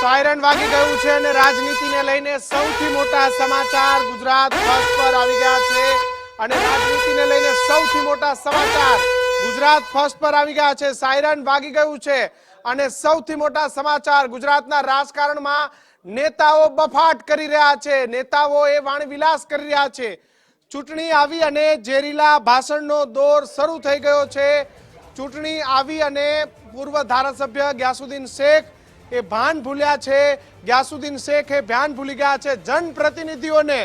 Siren વાગી ગયું છે અને રાજનીતિને લઈને સૌથી મોટા સમાચાર ગુજરાત ફર્સ્ટ પર આવી ગયા છે. અને રાજનીતિને લઈને સૌથી મોટા સમાચાર ગુજરાત ફર્સ્ટ પર આવી ગયા છે. સાયરન વાગી ગયું છે અને સૌથી મોટા સમાચાર ગુજરાતના રાજકારણમાં નેતાઓ બફાટ કરી રહ્યા છે. નેતાઓ એ વાણવિલાસ કરી રહ્યા છે. ચૂંટણી આવી અને ઝેરીલા ભાષણનો દોર શરૂ થઈ ગયો છે. ચૂંટણી આવી અને પૂર્વ ધારાસભ્ય ગ્યાસુદ્દીન શેખ એ ભાન ભૂલ્યા છે, ગ્યાસુદ્દીન શેખ એ ભાન ભૂલી ગયા છે જનપ્રતિનિધિઓને.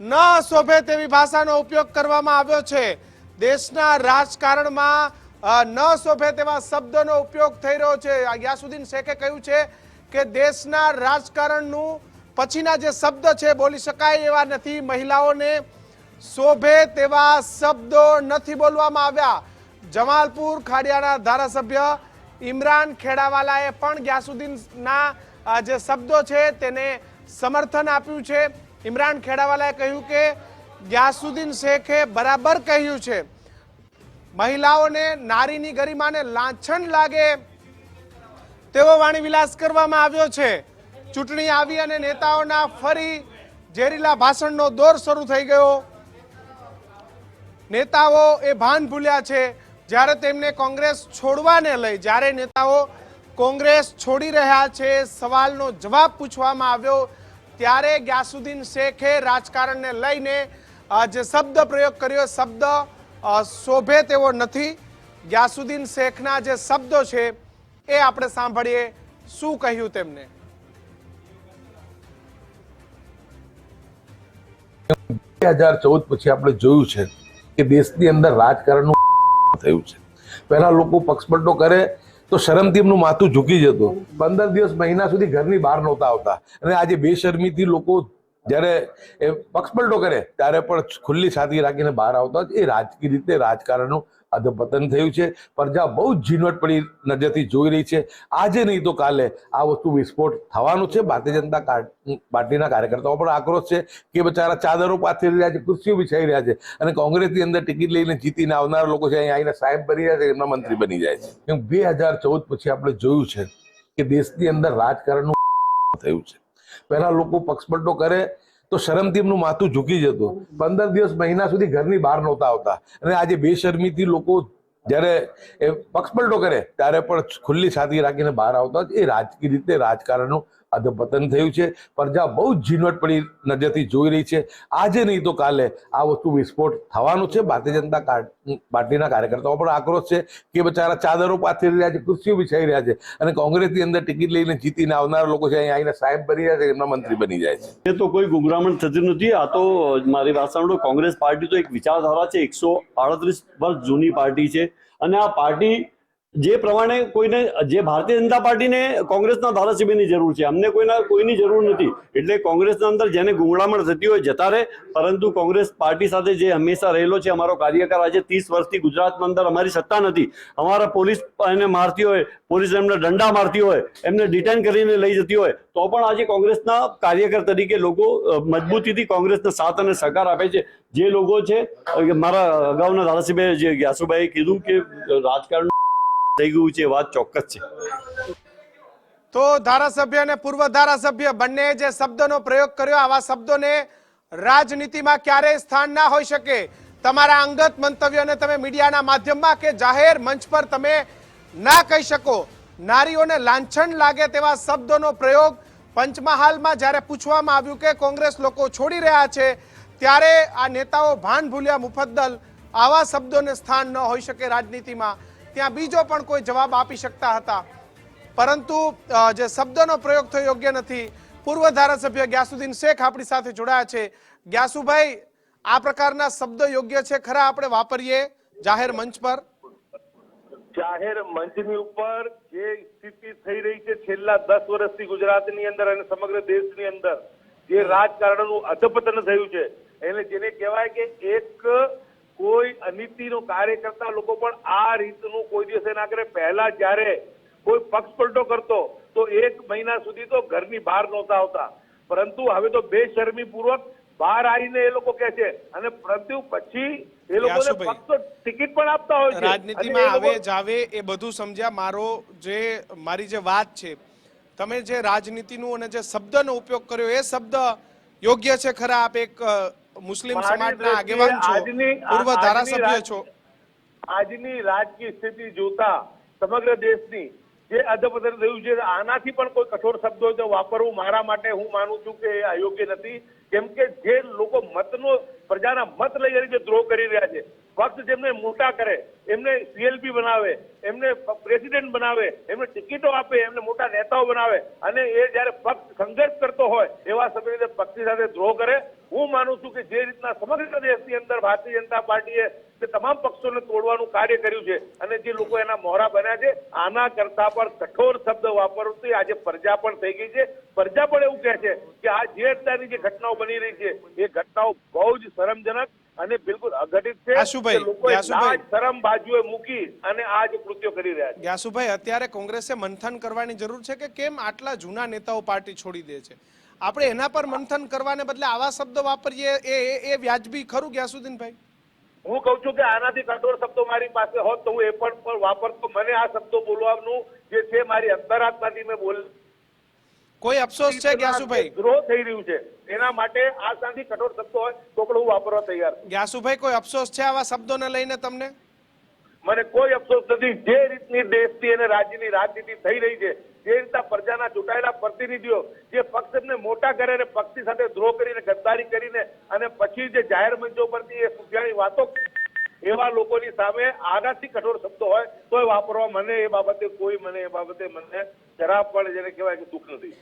ન શોભે તેવી ભાષાનો ઉપયોગ કરવામાં આવ્યો છે. દેશના રાજકારણમાં ન શોભે તેવા શબ્દનો ઉપયોગ થઈ રહ્યો છે. ગ્યાસુદ્દીન શેખે કહ્યું છે કે દેશના રાજકારણનું પછીના જે શબ્દ છે બોલી શકાય એવા નથી. મહિલાઓને શોભે તેવા શબ્દો નથી બોલવામાં આવ્યા. જમાલપુર ખાડિયાના ધારાસભ્ય ઇમરાન ખેડાવાલાએ પણ ગ્યાસુદ્દીનના જે શબ્દો છે તેને સમર્થન આપ્યું છે. ઇમરાન ખેડાવાલાએ કહ્યું કે, ગ્યાસુદ્દીન શેખે બરાબર કહ્યું છે. મહિલાઓને નારીની ગરિમાને લાંછન લાગે. તેવો વાણી વિલાસ કરવામાં આવ્યો છે. ચૂંટણી આવી અને નેતાઓના ફરી ઝેરીલા ભાષણનો દોર શરૂ થઈ ગયો. નેતાઓ એ ભાન ભૂલ્યા છે. જ્યારે તેમને કોંગ્રેસ છોડવાને લઈ, જ્યારે નેતાઓ કોંગ્રેસ છોડી રહ્યા છે, સવાલનો જવાબ પૂછવામાં આવ્યો, ત્યારે ગ્યાસુદ્દીન શેખે રાજકારણને લઈને જે શબ્દ પ્રયોગ કર્યો, શબ્દ શોભે તેવો નથી. ગ્યાસુદ્દીન શેખના જે શબ્દો છે, એ આપણે સાંભળીએ. શું કહ્યું તેમને બે હજાર ચૌદ પછી આપણે જોયું છે કે દેશની અંદર રાજકારણનું થયું છે. પહેલા લોકો પક્ષપલટો કરે તો શરમથી એમનું માથું ઝૂકી જતું. પંદર દિવસ મહિના સુધી ઘરની બહાર નહોતા આવતા. અને આજે બેશરમીથી લોકો જ્યારે એ પક્ષપલટો કરે, ત્યારે પણ ખુલ્લી છાતી રાખીને બહાર આવતા એ રાજકીય રીતે રાજકારણનું અધપતન થયું છે. પ્રજા બહુ જ ઝીણવટ પડી નજરથી જોઈ રહી છે. આજે નહીં તો કાલે આ વસ્તુ વિસ્ફોટ થવાનું છે. ભારતીય જનતા પાર્ટીના કાર્યકર્તાઓ પણ આક્રોશ છે કે બચારા ચાદરો પાથરી રહ્યા છે કુર્સીઓ બિછાઈ રહ્યા છે અને કોંગ્રેસની અંદર ટિકિટ લઈને જીતીને આવનારા લોકો છે અહીંયા આવીને સાહેબ બની રહ્યા છે, એમના મંત્રી બની જાય છે. કેમ બે હજાર ચૌદ પછી આપણે જોયું છે કે દેશની અંદર રાજકારણનું થયું છે. પહેલા લોકો પક્ષપલટો કરે તો શરમથી એમનું માથું ઝૂકી જતું. પંદર દિવસ મહિના સુધી ઘરની બહાર નહોતા આવતા. અને આજે બેશરમીથી લોકો જ્યારે એ પક્ષપલટો કરે, ત્યારે પણ ખુલ્લી છાતી રાખીને બહાર આવતા એ રાજકીય રીતે રાજકારણનું અધપતન થયું છે. પ્રજા બહુ જ ઝીણવટ પડી નજરથી જોઈ રહી છે. આજે નહીં તો કાલે આ વસ્તુ વિસ્ફોટ થવાનું છે. ભારતીય જનતા પાર્ટીના કાર્યકર્તાઓ પણ આક્રોશ છે કે બચારા ચાદરો પાથરી રહ્યા છે કૃષિઓ વિછાઈ રહ્યા છે અને કોંગ્રેસની અંદર ટિકિટ લઈને જીતીને આવનારા લોકો છે અહીંયા આવીને સાહેબ બની રહ્યા છે, એમના મંત્રી બની જાય છે. એ તો કોઈ ગુંગરામણ થતી નથી. આ તો, મારી વાત સાંભળો, કોંગ્રેસ પાર્ટી તો એક વિચારધારા છે. એકસો આડત્રીસ વર્ષ જૂની પાર્ટી છે અને આ પાર્ટી જે પ્રમાણે કોઈને, જે ભારતીય જનતા પાર્ટીને કોંગ્રેસના ધારાસભ્યની જરૂર છે. અમને કોઈના, કોઈની જરૂર નથી. એટલે કોંગ્રેસના અંદર જેને ગુંગળામણ થતી હોય જતા રહે. પરંતુ કોંગ્રેસ પાર્ટી સાથે જે હંમેશા રહેલો છે, અમારો કાર્યકર આજે ત્રીસ વર્ષથી ગુજરાતમાં અંદર અમારી સત્તા નથી. અમારા પોલીસ એને મારતી હોય, પોલીસ એમને દંડા મારતી હોય, એમને ડિટેન કરીને લઈ જતી હોય, તો પણ આજે કોંગ્રેસના કાર્યકર તરીકે લોકો મજબૂતીથી કોંગ્રેસને સાથ અને સહકાર આપે છે. જે લોકો છે મારા અગાઉના ધારાસભ્ય જે ગ્યાસુભાઈએ કીધું કે રાજકારણ થઈ ગયું છે વાત ચોક્કસ છે. તો ધારાસભ્ય અને પૂર્વ ધારાસભ્ય બંને જે શબ્દનો પ્રયોગ કર્યો, આવા શબ્દોને રાજનીતિમાં ક્યારેય સ્થાન ના હોઈ શકે. તમારા અંગત મંતવ્યોને તમે મીડિયાના માધ્યમમાં કે જાહેર મંચ પર તમે ના કહી શકો. નારીઓને લાંછન લાગે તેવા શબ્દોનો પ્રયોગ પંચમહાલમાં જ્યારે પૂછવામાં આવ્યું કે કોંગ્રેસ લોકો છોડી રહ્યા છે, ત્યારે આ નેતાઓ ભાન ભૂલ્યા મુફદ્દલ આવા શબ્દોને સ્થાન ન હોઈ શકે રાજનીતિમાં. ત્યાં બીજો પણ કોઈ જવાબ આપી શકતા હતા. પરંતુ જે શબ્દનો પ્રયોગ થયો યોગ્ય નથી. પૂર્વ ધારાસભ્ય ગ્યાસુદ્દીન શેખ આપણી સાથે જોડાયા છે. ગ્યાસુભાઈ આ પ્રકારના શબ્દ યોગ્ય છે? ખરા આપણે વાપરીએ જાહેર મંચ પર? જાહેર મંચની ઉપર જે સ્થિતિ થઈ રહી છે છેલ્લા દસ વર્ષથી ગુજરાતની અંદર અને સમગ્ર દેશની અંદર જે રાજકારણનું અધપતન થયું છે એને જેને કહેવાય કે એક કોઈ અનીતિનો કાર્ય કરતા લોકો પણ આ રીતનું કોઈ દિવસે ના કરે. પહેલા જ્યારે કોઈ પક્ષપલટો કરતો તો એક મહિના સુધી તો ઘરની બહાર નહોતા આવતા. પરંતુ હવે તો બેશરમી પૂર્વક બહાર આવીને એ લોકો કે છે. અને પરંતુ પછી એ લોકોને ફક્ત ટિકિટ પણ આપતા હોય છે. રાજનીતિમાં આવે જાવે એ બધું સમજ્યા. મારો જે મારી જે વાત છે તમે જે રાજનીતિનું અને જે શબ્દનો ઉપયોગ કર્યો એ શબ્દ યોગ્ય છે ખરા? આપ એક મુસ્લિમ સમાજના આગેવાન છો આજની- પૂર્વ ધારાસભ્ય છો. આજની રાજકીય સ્થિતિ જોતા સમગ્ર દેશની જે અધપતન થયું છે આનાથી પણ કોઈ કઠોર શબ્દો વાપરવું મારા માટે હું માનું છું કે એ અયોગ્ય નથી. કેમ કે જે લોકો મતનો પ્રજાના મત લઈ કરીને જે દ્રોહ કરી રહ્યા છે ફક્ત જેમને મોટા કરે, એમને સીએલપી બનાવે, એમને પ્રેસિડેન્ટ બનાવે, એમને ટિકિટો આપે, એમને મોટા નેતાઓ બનાવે અને એ જ્યારે પક્ષ સંઘર્ષ કરતો હોય, એવા સમયે પક્ષની સાથે દ્રોહ કરે. હું માનું છું કે જે રીતના સમગ્ર દેશની અંદર ભારતીય જનતા પાર્ટીએ તે તમામ પક્ષોને તોડવાનું કાર્ય કર્યું છે અને જે લોકો એના મોહરા બન્યા છે, આના કરતા પણ કઠોર શબ્દ વાપરતી આજે પ્રજા પણ થઈ ગઈ છે. પ્રજા પણ એવું કહે છે કે આ જે અત્યારની જે ઘટનાઓ બની રહી છે, એ ઘટનાઓ બહુ જ શરમજનક અને બિલકુલ અઘટિત છે શરમ બાજુએ મૂકી અને આ જ કૃત્યો કરી રહ્યા છે. ગ્યાસુભાઈ અત્યારે કોંગ્રેસે મંથન કરવાની જરૂર છે કે કેમ આટલા જૂના નેતાઓ પાર્ટી છોડી દે છે? આપણે એના પર મંથન કરવાને બદલે આવા શબ્દો વાપરીએ એ એ- વ્યાજબી ખરું ગ્યાસુદ્દીનભાઈ હું કહું છું કે આનાથી કઠોર શબ્દો મારી પાસે હોત તો હું એ પણ પણ વાપરતો. મને આ શબ્દો બોલવાનું જે છે મારી અંતરાત્માથી મેં બોલ કોઈ અફસોસ છે ગ્યાસુભાઈ? ગ્રો થઈ રહ્યું છે એના માટે આ સાથી કઠોર શબ્દો હોય તો હું વાપરવા તૈયાર ગ્યાસુભાઈ કોઈ અફસોસ છે આવા શબ્દોને લઈને તમને? મને કોઈ અફસોસ નથી. જે રીતની દેશની અને રાજ્યની રાજનીતિ થઈ રહી છે જે રીતના પ્રજાના ચૂંટાયેલા પ્રતિનિધિઓ જે પક્ષને મોટા કરે અને પક્ષી સાથે દ્રોહ કરીને ગદ્દારી કરીને અને પછી જે જાહેર મંચો પરથી એ સુફિયાની વાતો એવા લોકોની સામે આનાથી કઠોર શબ્દો હોય તો વાપરવા મને એ બાબતે કોઈ મને એ બાબતે મને જરા પણ જેને કહેવાય કે દુઃખ નથી.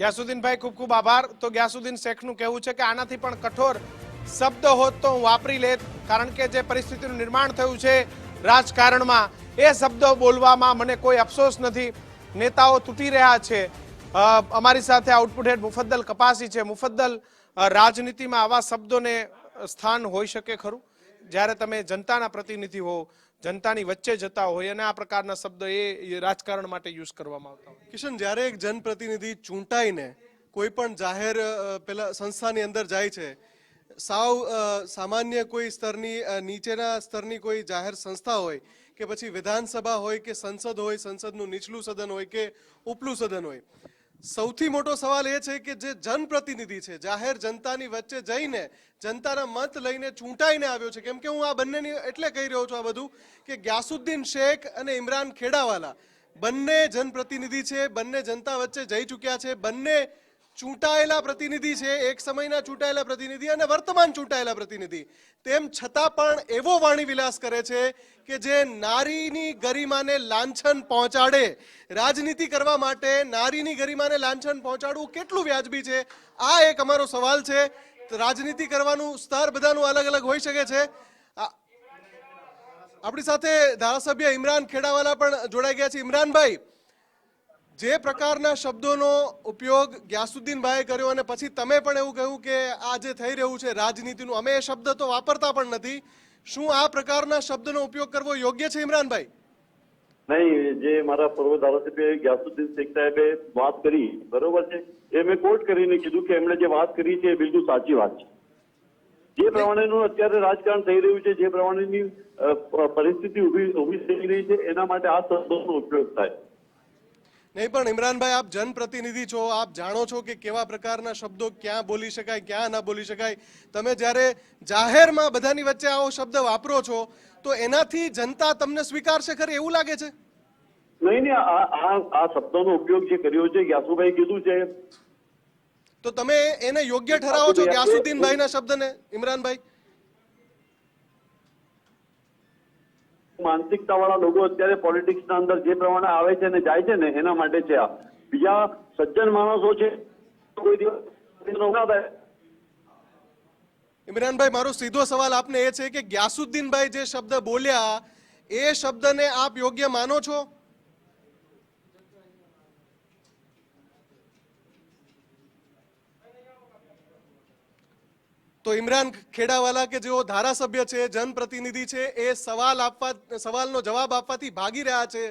ગ્યાસુદ્દીનભાઈ, ખૂબ ખૂબ આભાર. તો ગ્યાસુદ્દીન શેખનું કહેવું છે કે આનાથી પણ કઠોર શબ્દ હોત તો હું વાપરી લેત, કારણ કે જે પરિસ્થિતિનું નિર્માણ થયું છે રાજકારણમાં, એ શબ્દો બોલવામાં મને કોઈ અફસોસ નથી. નેતાઓ તૂટી રહ્યા છે. અમારી સાથે આઉટપુટ હેડ મુફદ્દલ કપાસી છે. મુફદ્દલ રાજનીતિમાં આવા શબ્દોને સ્થાન હોઈ શકે ખરું? જ્યારે તમે જનતાના પ્રતિનિધિ હો, જનતાની વચ્ચે જતા હોય અને આ પ્રકારના શબ્દ એ રાજકારણ માટે યુઝ કરવામાં આવતા હોય. કિશન, જ્યારે એક જનપ્રતિનિધિ ચૂંટાઈને કોઈ પણ જાહેર પેલા સંસ્થાની અંદર જાય છે, સાવ સામાન્ય કોઈ સ્તરની નીચેના સ્તરની કોઈ જાહેર સંસ્થા હોય કે પછી વિધાનસભા હોય કે સંસદ હોય, સંસદનું નીચલું સદન હોય કે ઉપલું સદન હોય સૌથી મોટો સવાલ એ છે કે જે જનપ્રતિનિધિ છે, જાહેર જનતાની વચ્ચે જઈને જનતાના મત લઈને ચૂંટાઈને આવ્યો છે. કેમ કે હું આ બંનેની એટલે કહી રહ્યો છું આ બધું કે ગ્યાસુદ્દીન શેખ અને ઇમરાન ખેડાવાલા બંને જનપ્રતિનિધિ છે, બંને જનતા વચ્ચે જઈ ચૂક્યા છે, બંને ચૂંટાયેલા પ્રતિનિધિ છે, એક સમયના ચૂંટાયેલા પ્રતિનિધિ અને વર્તમાન ચૂંટાયેલા પ્રતિનિધિ. તેમ છતાં પણ એવો વાણી વિલાસ કરે છે કે જે નારીની ગરિમાને લાંછન પહોંચાડે. રાજનીતિ કરવા માટે નારીની ગરિમાને લાંછન પહોંચાડવું કેટલું વ્યાજબી છે? આ એક અમારો સવાલ છે. રાજનીતિ કરવાનું સ્તર બધાનું અલગ અલગ હોઈ શકે છે. આપણી સાથે ધારાસભ્ય ઇમરાન ખેડાવાલા પણ જોડાઈ ગયા છે. ઇમરાનભાઈ જે પ્રકારના શબ્દોનો ઉપયોગ ગ્યાસુદ્દીનભાઈએ કર્યો અને પછી તમે પણ એવું કહ્યું કે આ જે થઈ રહ્યું છે રાજનીતિનું અમે એ શબ્દ તો વાપરતા પણ નથી. શું આ પ્રકારના શબ્દનો ઉપયોગ કરવો યોગ્ય છે ઇમરાનભાઈ? નહીં જે મારા પૂર્વ ધારાસભ્ય ગ્યાસુદ્દીન શેખ સાહેબે વાત કરી બરોબર છે? એ મેં કોર્ટ કરીને કીધું કે એમણે જે વાત કરી છે એ બિલકુલ સાચી વાત છે. જે પ્રમાણેનું અત્યારે રાજકારણ થઈ રહ્યું છે જે પ્રમાણેની પરિસ્થિતિ ઊભી ઊભી થઈ રહી છે એના માટે આ શબ્દોનો ઉપયોગ થાય. નહીં પણ ઇમરાનભાઈ આપ જનપ્રતિનિધિ છો. આપ જાણો છો કે કેવા પ્રકારના શબ્દો ક્યાં બોલી શકાય ક્યાં ના બોલી શકાય. તમે જ્યારે જાહેરમાં બધાની વચ્ચે આવો શબ્દ વાપરો છો તો એનાથી જનતા તમને સ્વીકારશે ખરી? એવું લાગે છે? નહીં નહીં આ આ શબ્દોનો ઉપયોગ જે કર્યો છે યાસુભાઈ કીધું છે. તો તમે એને યોગ્ય ઠરાવો છો ગ્યાસુદ્દીનભાઈના શબ્દને? ઇમરાનભાઈ? માનસિકતા વાળા લોકો અત્યારે પોલિટિક્સ ના અંદર જે પ્રમાણે આવે છે અને જાય છે ને, એના માટે છે આ. બીજા સજ્જન માણસો છે, કોઈ દિવસ ઇમરાનભાઈ, મારો સીધો સવાલ આપને એ છે કે ગ્યાસુદ્દીનભાઈ જે શબ્દ બોલ્યા, એ શબ્દને આપ યોગ્ય માનો છો? તો ઇમરાન ખેડાવાલા કે જેઓ ધારાસભ્ય છે, જનપ્રતિનિધિ છે, એ સવાલ આપવા, સવાલનો જવાબ આપવાથી ભાગી રહ્યા છે,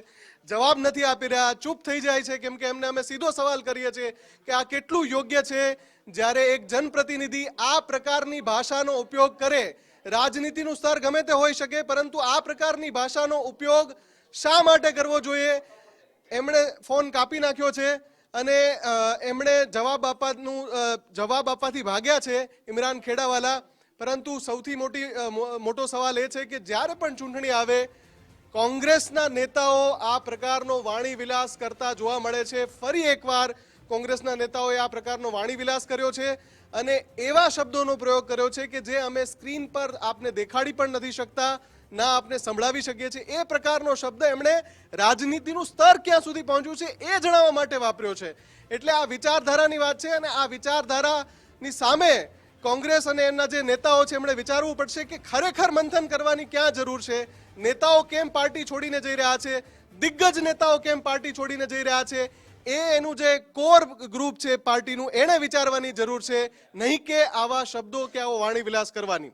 જવાબ નથી આપી રહ્યા, ચૂપ થઈ જાય છે, કેમ કે એમને અમે સીધો સવાલ કરીએ છીએ કે આ કેટલું યોગ્ય છે, જ્યારે એક જનપ્રતિનિધિ આ પ્રકારની ભાષાનો ઉપયોગ કરે. રાજનીતિનું સ્તર ગમે તે હોઈ શકે, પરંતુ આ પ્રકારની ભાષાનો ઉપયોગ શા માટે કરવો જોઈએ? એમણે ફોન કાપી નાખ્યો છે. અને એમણે જવાબ આપવાનું જવાબ આપવાથી ભાગ્યા છે ઇમરાન ખેડાવાલા. પરંતુ સૌથી મોટી મોટો સવાલ એ છે કે જ્યારે પણ ચૂંટણી આવે, કોંગ્રેસના નેતાઓ આ પ્રકારનો વાણી વિલાસ કરતા જોવા મળે છે. ફરી એકવાર કોંગ્રેસના નેતાઓએ આ પ્રકારનો વાણી વિલાસ કર્યો છે અને એવા શબ્દોનો પ્રયોગ કર્યો છે કે જે અમે સ્ક્રીન પર આપને દેખાડી પણ નથી શકતા. ના આપને સંભળાવી શકીએ છીએ. એ પ્રકારનો શબ્દ એમણે રાજનીતિનું સ્તર ક્યાં સુધી પહોંચ્યું છે એ જણાવવા માટે વાપર્યો છે. એટલે આ વિચારધારાની વાત છે અને આ વિચારધારાની સામે કોંગ્રેસ અને એમના જે નેતાઓ છે એમણે વિચારવું પડશે કે ખરેખર મંથન કરવાની ક્યાં જરૂર છે? નેતાઓ કેમ પાર્ટી છોડીને જઈ રહ્યા છે? દિગ્ગજ નેતાઓ કેમ પાર્ટી છોડીને જઈ રહ્યા છે? એ એનું જે કોર ગ્રુપ છે પાર્ટીનું, એણે વિચારવાની જરૂર છે. નહીં કે આવા શબ્દો કે આવો વાણી વિલાસ કરવાની.